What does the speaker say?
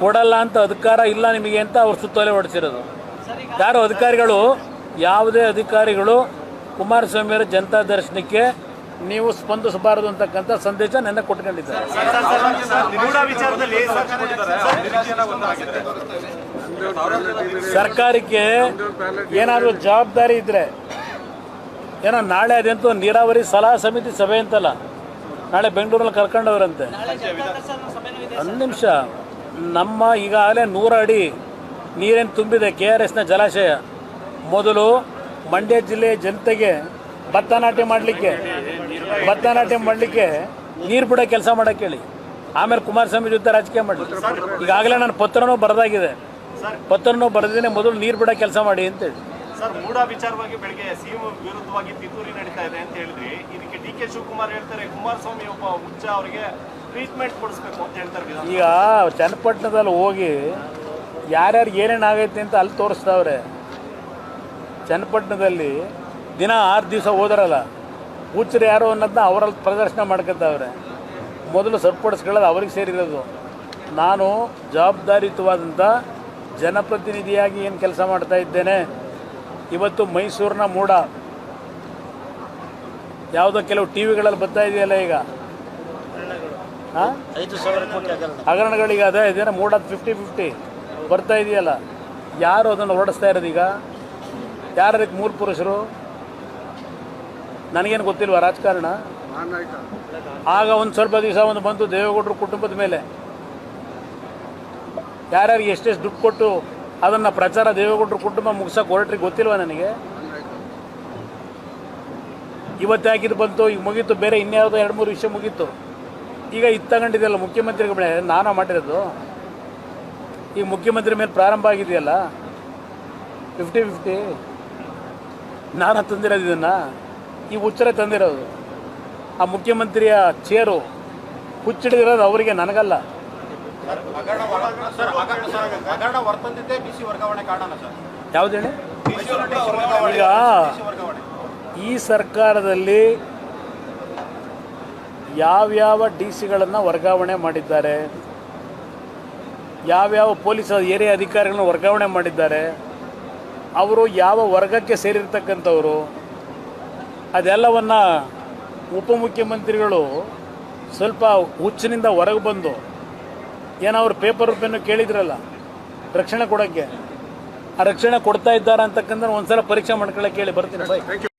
ಕೊಡಲ್ಲ ಅಂತ ಅಧಿಕಾರ ಇಲ್ಲ ನಿಮಗೆ ಅಂತ ಅವ್ರು ಸುತ್ತೋಲೆ ಹೊಡೆಸಿರೋದು. ಯಾರು ಅಧಿಕಾರಿಗಳು? ಯಾವುದೇ ಅಧಿಕಾರಿಗಳು ಕುಮಾರಸ್ವಾಮಿಯವರ ಜನತಾ ದರ್ಶನಕ್ಕೆ ನೀವು ಸ್ಪಂದಿಸಬಾರದು ಅಂತಕ್ಕಂಥ ಸಂದೇಶ ನೆನ್ನೆ ಕೊಟ್ಕೊಂಡಿದ್ದಾರೆ. ಸರ್ಕಾರಕ್ಕೆ ಏನಾದರೂ ಜವಾಬ್ದಾರಿ ಇದ್ದರೆ ಏನೋ ನಾಳೆ ಅದಂತೂ ನೀರಾವರಿ ಸಲಹಾ ಸಮಿತಿ ಸಭೆ ಅಂತಲ್ಲ. ನಾಳೆ ಬೆಂಗಳೂರಲ್ಲಿ ಕರ್ಕೊಂಡವ್ರಂತೆ. ಒಂದು ನಿಮಿಷ. ನಮ್ಮ ಈಗಾಗಲೇ ನೂರ ಅಡಿ ನೀರೇನು ತುಂಬಿದೆ ಕೆ ಆರ್ ಎಸ್ನ ಜಲಾಶಯ. ಮೊದಲು ಮಂಡ್ಯ ಜಿಲ್ಲೆಯ ಜನತೆಗೆ ಭತ್ತ ನಾಟಿ ಮಾಡಲಿಕ್ಕೆ, ಭತ್ತ ನಾಟಿ ಮಾಡಲಿಕ್ಕೆ ನೀರು ಬಿಡೋ ಕೆಲಸ ಮಾಡೋಕ್ಕೆ ಹೇಳಿ. ಆಮೇಲೆ ಕುಮಾರಸ್ವಾಮಿ ಜೊತೆ ರಾಜಕೀಯ ಮಾಡಲಿ. ಈಗಾಗಲೇ ನಾನು ಪತ್ರನೂ ಬರೆದಾಗಿದೆ. ಪತ್ರನೂ ಬರೆದಿದ್ದೇನೆ, ಮೊದಲು ನೀರು ಬಿಡೋ ಕೆಲಸ ಮಾಡಿ ಅಂತೇಳಿ. ಸರ್ ಮೂಡ ವಿಚಾರವಾಗಿ ಬೆಳಗ್ಗೆ ಸಿಎಂ ವಿರುದ್ಧವಾಗಿ ಪಿತೂರಿ ನಡೀತಾ ಇದೆ ಅಂತ ಹೇಳಿದ್ರಿ. ಇದಕ್ಕೆ ಡಿ ಕೆ ಶಿವಕುಮಾರ್ ಹೇಳ್ತಾರೆ, ಕುಮಾರಸ್ವಾಮಿ ಒಬ್ಬ ಹುಚ್ಚ ಅವರಿಗೆ ಟ್ರೀಟ್ಮೆಂಟ್ ಕೊಡಿಸ್ಬೇಕು ಅಂತ ಹೇಳ್ತಾರೆ ಈಗ ಚನ್ನಪಟ್ಟಣದಲ್ಲಿ ಹೋಗಿ ಯಾರ್ಯಾರು ಏನೇನು ಆಗೈತೆ ಅಂತ ಅಲ್ಲಿ ತೋರಿಸ್ತಾವ್ರೆ. ಚನ್ನಪಟ್ಟಣದಲ್ಲಿ ದಿನ ಆರು ದಿವಸ ಹೋದ್ರಲ್ಲ, ಹುಚ್ಚರು ಯಾರು ಅನ್ನೋದನ್ನ ಅವರಲ್ಲಿ ಪ್ರದರ್ಶನ ಮಾಡ್ಕೊತಾವ್ರೆ. ಮೊದಲು ಸರಿಪಡಿಸ್ಕೊಳ್ಳೋದು ಅವ್ರಿಗೆ ಸೇರಿರೋದು. ನಾನು ಜವಾಬ್ದಾರಿಯುತವಾದಂಥ ಜನಪ್ರತಿನಿಧಿಯಾಗಿ ಏನು ಕೆಲಸ ಮಾಡ್ತಾ ಇದ್ದೇನೆ ಇವತ್ತು ಮೈಸೂರಿನ ಮೂಡ. ಯಾವುದೋ ಕೆಲವು ಟಿ ವಿಗಳಲ್ಲಿ ಬರ್ತಾ ಇದೆಯಲ್ಲ ಈಗ? ಹಾಂ? ಹಗರಣಗಳಿಗೆ ಅದೇ ಇದೇನೋ ಮೂಡ ಫಿಫ್ಟಿ ಫಿಫ್ಟಿ ಬರ್ತಾ ಇದೆಯಲ್ಲ. ಯಾರು ಅದನ್ನು ಹೊರಡಿಸ್ತಾ ಇರೋದು ಈಗ? ಯಾರು ಅದಕ್ಕೆ ಮೂರು ಪುರುಷರು? ನನಗೇನು ಗೊತ್ತಿಲ್ವಾ ರಾಜಕಾರಣ? ಆಗ ಒಂದು ಸ್ವಲ್ಪ ದಿವಸ ಒಂದು ಬಂತು ದೇವೇಗೌಡರು ಕುಟುಂಬದ ಮೇಲೆ ಯಾರ್ಯಾರಿಗೆ ಎಷ್ಟೆಷ್ಟು ದುಡ್ಡು ಕೊಟ್ಟು ಅದನ್ನು ಪ್ರಚಾರ ದೇವೇಗೌಡರು ಕುಟುಂಬ ಮುಗಿಸೋಕೆ ಹೊರಟ್ರಿ ಗೊತ್ತಿಲ್ವಾ ನನಗೆ? ಇವತ್ತು ಹಾಕಿದ್ದು ಬಂತು, ಈಗ ಮುಗೀತು, ಬೇರೆ ಇನ್ಯಾವುದೋ ಎರಡು ಮೂರು ವಿಷಯ ಮುಗೀತು. ಈಗ ಇದು ತಗೊಂಡಿದೆಯಲ್ಲ ಮುಖ್ಯಮಂತ್ರಿಗಳ ಮೇಲೆ ನಾನು ಮಾಡಿರೋದು. ಈಗ ಮುಖ್ಯಮಂತ್ರಿ ಮೇಲೆ ಪ್ರಾರಂಭ ಆಗಿದೆಯಲ್ಲ? ಫಿಫ್ಟಿ ಫಿಫ್ಟಿ ನಾನು ತಂದಿರೋದು ಇದನ್ನು? ಈ ಹುಚ್ಚರ ತಂದಿರೋದು. ಆ ಮುಖ್ಯಮಂತ್ರಿಯ ಚೇರು ಹುಚ್ಚಿಡಿದಿರೋದು ಅವರಿಗೆ, ನನಗಲ್ಲ. ಈಗ ಈ ಸರ್ಕಾರದಲ್ಲಿ ಯಾವ್ಯಾವ ಡಿ ಸಿಗಳನ್ನು ವರ್ಗಾವಣೆ ಮಾಡಿದ್ದಾರೆ? ಯಾವ್ಯಾವ ಪೊಲೀಸ್ ಏರಿಯಾ ಅಧಿಕಾರಿಗಳನ್ನ ವರ್ಗಾವಣೆ ಮಾಡಿದ್ದಾರೆ? ಅವರು ಯಾವ ವರ್ಗಕ್ಕೆ ಸೇರಿರ್ತಕ್ಕಂಥವರು? ಅದೆಲ್ಲವನ್ನು ಉಪಮುಖ್ಯಮಂತ್ರಿಗಳು ಸ್ವಲ್ಪ ಹುಚ್ಚಿನಿಂದ ಹೊರಗೆ ಬಂದು ಏನೋ ಪೇಪರ್ ಪೆನ್ನು ಕೇಳಿದ್ರಲ್ಲ, ರಕ್ಷಣೆ ಕೊಡೋಕ್ಕೆ. ಆ ರಕ್ಷಣೆ ಕೊಡ್ತಾ ಇದ್ದಾರೆ ಅಂತಕ್ಕಂಥ ಒಂದ್ಸಲ ಪರೀಕ್ಷೆ ಮಾಡ್ಕೊಳ್ಳೋಕೆ ಹೇಳಿ ಬರ್ತೀನಿ ಬಾಯ್